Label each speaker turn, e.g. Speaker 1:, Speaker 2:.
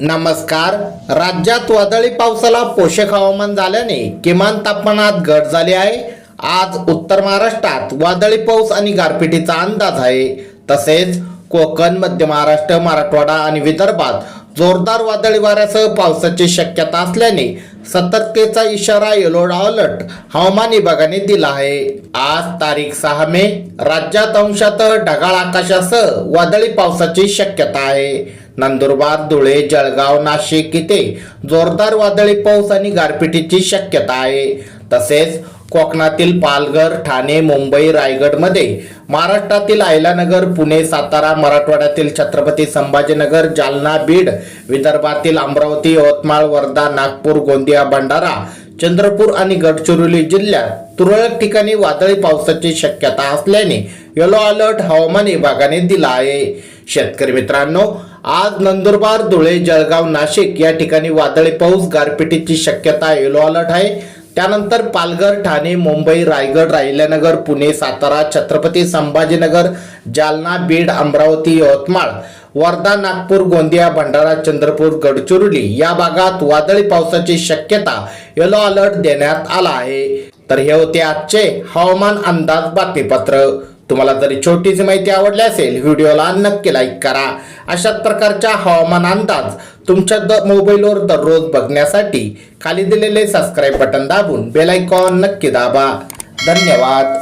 Speaker 1: नमस्कार. राज्यात वादळी पावसाला पोषक हवामान झाल्याने किमान तापमानात घट झाली आहे. आज उत्तर महाराष्ट्रात वादळी पाऊस आणि गारपिटीचा अंदाज आहे. तसेच कोकण मध्य महाराष्ट्र मराठवाडा आणि विदर्भात जोरदार वादळी वाऱ्यासह पावसाची शक्यता असल्याने सतर्कतेचा इशारा येलो अलर्ट हवामान विभागाने दिला आहे. आज तारीख सहा मे राज्यात अंशात ढगाळ आकाशासह वादळी पावसाची शक्यता आहे. नंदुरबार धुळे जळगाव नाशिक इथे जोरदार वादळी पाऊस आणि गारपिटीची शक्यता आहे. तसेच कोकणातील पालघर ठाणे मुंबई रायगडमध्ये महाराष्ट्रातील आयलानगर पुणे सातारा मराठवाड्यातील छत्रपती संभाजीनगर जालना बीड विदर्भातील अमरावती यवतमाळ वर्धा नागपूर गोंदिया भंडारा चंद्रपूर आणि गडचिरोली जिल्ह्यात तुरळक ठिकाणी वादळी पावसाची शक्यता असल्याने येलो अलर्ट हवामान विभागाने दिला आहे. शेतकरी मित्रांनो आज नंदुरबार धुळे जळगाव नाशिक या ठिकाणी वादळी पाऊस गारपिटीची शक्यता येलो अलर्ट आहे. त्यानंतर पालघर ठाणे मुंबई रायगड राहिल्यानगर पुणे सातारा छत्रपती संभाजीनगर जालना बीड अमरावती यवतमाळ वर्धा नागपूर गोंदिया भंडारा चंद्रपूर गडचिरोली या भागात वादळी पावसाची शक्यता येलो अलर्ट देण्यात आला आहे. तर हे होते आजचे हवामान अंदाज बातमीपत्र. तुम्हाला जरी छोटीशी माहिती आवडली असेल व्हिडिओला नक्की लाईक करा. अशाच प्रकारच्या हवामान अंदाज तुमच्या द मोबाईलवर दररोज बघण्यासाठी खाली दिलेले सबस्क्राईब बटन दाबून बेलायकॉन नक्की दाबा. धन्यवाद.